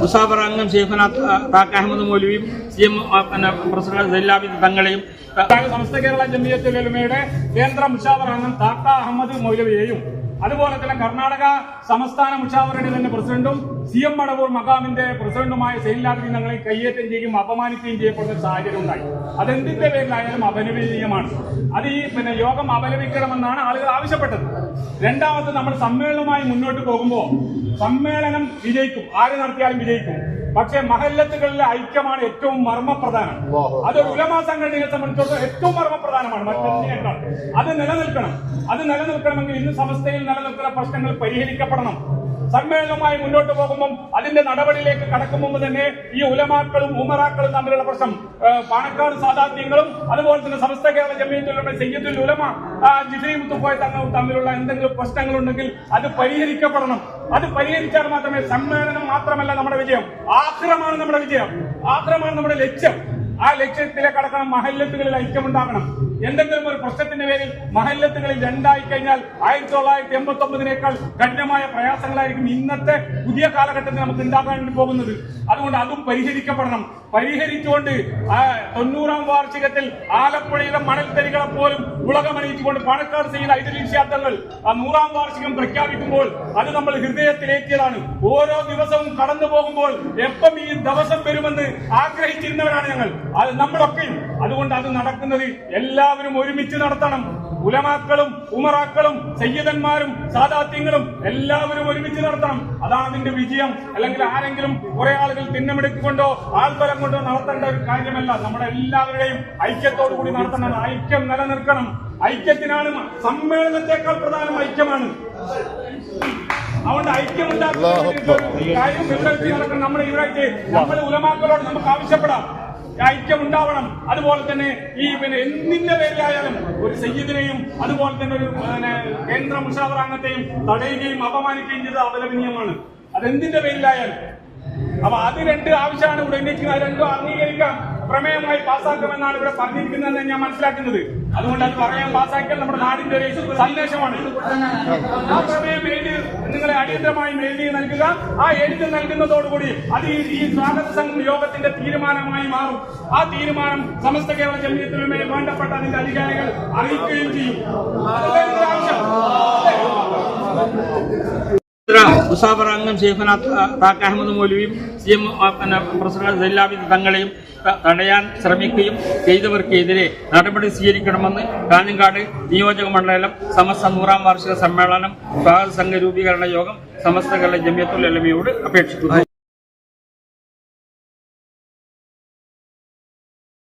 മുസാഫർ അംഗം ഷെയ്ഖുന താക്ക അഹമ്മദ് മൗലവിയും C M president സൈലാബിദ് തങ്ങളെയും സമസ്ത കേരള ജമിയത്തുൽ ഉലമയുടെ കേന്ദ്ര മുസാഫർ അംഗം താക്ക അഹമ്മദ് മൗലവിയെയും അതുപോലെ തന്നെ കർണാടക സംസ്ഥാന മുഷാവറയുടെ തന്നെ പ്രസിഡന്റും സി എം മടവൂർ മകാമിന്റെ പ്രസിഡന്റുമായ സെയിലാദ്രി ഞങ്ങളെ കയ്യേറ്റം ചെയ്യുകയും അപമാനിക്കുകയും ചെയ്യപ്പെടുന്ന ഒരു സാഹചര്യം ഉണ്ടായി. അതെന്തിന്റെ പേരിലായാലും അപലപനീയമാണ് അത് ഈ പിന്നെ യോഗം അപലപിക്കണമെന്നാണ് ആളുകൾ ആവശ്യപ്പെട്ടത്. രണ്ടാമത് നമ്മൾ സമ്മേളനവുമായി മുന്നോട്ട് പോകുമ്പോൾ സമ്മേളനം വിജയിക്കും. ആര് നടത്തിയാലും വിജയിക്കും. പക്ഷേ മഹല്ലത്തുകളിലെ ഐക്യമാണ് ഏറ്റവും മർമ്മപ്രധാനം. അത് ഉലമാ സംഘടനയെ സംബന്ധിച്ചിടത്തോളം ഏറ്റവും മർമ്മപ്രധാനമാണ്. മറ്റൊന്നിനേക്കാൾ അത് നിലനിൽക്കണം. അത് നിലനിൽക്കണമെങ്കിൽ ഇന്ന് സമസ്തയിൽ നിലനിൽക്കുന്ന പ്രശ്നങ്ങൾ പരിഹരിക്കപ്പെടണം. സമ്മേളനവുമായി മുന്നോട്ട് പോകുമ്പോൾ അതിന്റെ നടപടിയിലേക്ക് കടക്കും മുമ്പ് തന്നെ ഈ ഉലമാക്കളും ഉമറാക്കളും തമ്മിലുള്ള പ്രശ്നം പാണക്കാട് സാധാത്യങ്ങളും അതുപോലെ തന്നെ സമസ്ത കേരള ജമീത്തിലുള്ള സയ്യദുൽ ഉലമ ജിഫി മുത്തുക്കോയ തങ്ങളും തമ്മിലുള്ള എന്തെങ്കിലും പ്രശ്നങ്ങളുണ്ടെങ്കിൽ അത് പരിഹരിക്കപ്പെടണം. അത് പരിഹരിച്ചാൽ മാത്രമേ സമ്മേളനം മാത്രമല്ല നമ്മുടെ വിജയം. ആക്രമാണ് നമ്മുടെ വിജയം. ആക്രമാണ് നമ്മുടെ ലക്ഷ്യം. ആ ലക്ഷ്യത്തിലെ കടക്കണം മഹല്ലത്തുകളിൽ ഐക്യമുണ്ടാകണം. എന്തെങ്കിലും ഒരു പ്രശ്നത്തിന്റെ പേരിൽ മഹല്ലത്തുകളിൽ രണ്ടായി കഴിഞ്ഞാൽ ആയിരത്തി തൊള്ളായിരത്തി എൺപത്തി ഒമ്പതിനേക്കാൾ കഠിനമായ പ്രയാസങ്ങളായിരിക്കും ഇന്നത്തെ പുതിയ കാലഘട്ടത്തിൽ നമുക്ക് ഉണ്ടാക്കാൻ പോകുന്നത്. അതുകൊണ്ട് അതും പരിഹരിക്കപ്പെടണം. പരിഹരിച്ചുകൊണ്ട് തൊണ്ണൂറാം വാർഷികത്തിൽ ആലപ്പുഴയിലെ മണൽത്തരികളെ പോലും ഉലകമണിയിച്ചുകൊണ്ട് പാണക്കാട് ചെയ്യുന്ന ഐതിഹ്യാബ്ദങ്ങൾ ആ നൂറാം വാർഷികം പ്രഖ്യാപിക്കുമ്പോൾ അത് നമ്മൾ ഹൃദയത്തിലേറ്റിയതാണ്. ഓരോ ദിവസവും കടന്നു പോകുമ്പോൾ എപ്പം ഈ ദിവസം വരുമെന്ന് ആഗ്രഹിച്ചിരുന്നവരാണ് ഞങ്ങൾ. അത് നമ്മളൊക്കെയും അതുകൊണ്ട് അത് നടക്കുന്നത് എല്ലാവരും ഒരുമിച്ച് നടത്തണം. ഉലമാക്കളും ഉമറാക്കളും സയ്യിദന്മാരും സാദാത്യങ്ങളും എല്ലാവരും ഒരുമിച്ച് നടത്തണം. അതാണ് അതിന്റെ വിജയം. അല്ലെങ്കിൽ ആരെങ്കിലും കുറെ ആളുകൾ തിന്നമെടുക്കൊണ്ടോ ആൾബലം കൊണ്ടോ നടത്തേണ്ട ഒരു കാര്യമല്ല. നമ്മുടെ എല്ലാവരുടെയും ഐക്യത്തോടു കൂടി നടത്തണം. ഐക്യം നിലനിർത്തണം. ഐക്യത്തിനാണ് സമ്മേളനത്തെക്കാൾ പ്രധാനം ഐക്യമാണ്. അതുകൊണ്ട് ഐക്യമുണ്ടാക്കുന്ന കാര്യം നടക്കണം നമ്മുടെ ഇവിടെ നമ്മുടെ ഉലമാക്കളോട് നമുക്ക് ആവശ്യപ്പെടാം. ഐക്യം ഉണ്ടാവണം അതുപോലെ തന്നെ ഈ പിന്നെ എന്തിന്റെ പേരിലായാലും ഒരു സയ്യിദിനെയും അതുപോലെ തന്നെ ഒരു പിന്നെ കേന്ദ്ര മുഷാവറാംഗത്തെയും തടയുകയും അപമാനിക്കുകയും ചെയ്തത് അപലപനീയമാണ് അതെന്തിന്റെ പേരിലായാലും. അപ്പൊ അത് രണ്ട് ആവശ്യമാണ് ഇവിടെ ഉന്നയിക്കുന്നത് അത് രണ്ടും അംഗീകരിക്കാം. പ്രമേയമായി പാസ്സാക്കുമെന്നാണ് ഇവിടെ പറഞ്ഞിരിക്കുന്നതെന്ന് ഞാൻ മനസ്സിലാക്കുന്നത്. അതുകൊണ്ട് അത് പറയാൻ പാസ്സാക്കിയാൽ നമ്മുടെ നാടിന്റെ ഒരു സന്ദേശമാണ്. നിങ്ങളെ അടിയന്തരമായി എഴുതി നൽകുക. ആ എഴുതി നൽകുന്നതോടുകൂടി അത് ഈ സ്വാഗത സംഘം യോഗത്തിന്റെ തീരുമാനമായി മാറും. ആ തീരുമാനം സമസ്ത കേരള ജമീയത്തിലുമേ വേണ്ടപ്പെട്ട അതിന്റെ അധികാരികൾ അറിയിക്കുകയും ചെയ്യും. മുസാഫർ അംഗം ഷെയ്ഖുന താക്ക് അഹമ്മദ് മൗലവിയും സി എം പ്രസിഡന്റ് സൈലാബിദ് തങ്ങളെയും തടയാൻ ശ്രമിക്കുകയും ചെയ്തവർക്കെതിരെ നടപടി സ്വീകരിക്കണമെന്ന് കാഞ്ഞങ്ങാട് നിയോജക മണ്ഡലം സമസ്ത നൂറാം വാർഷിക സമ്മേളനം സ്വാഗത സംഘ രൂപീകരണ യോഗം സമസ്ത കേരള ജമിയത്തുൽ അലമിയോട് അപേക്ഷിക്കുന്നു.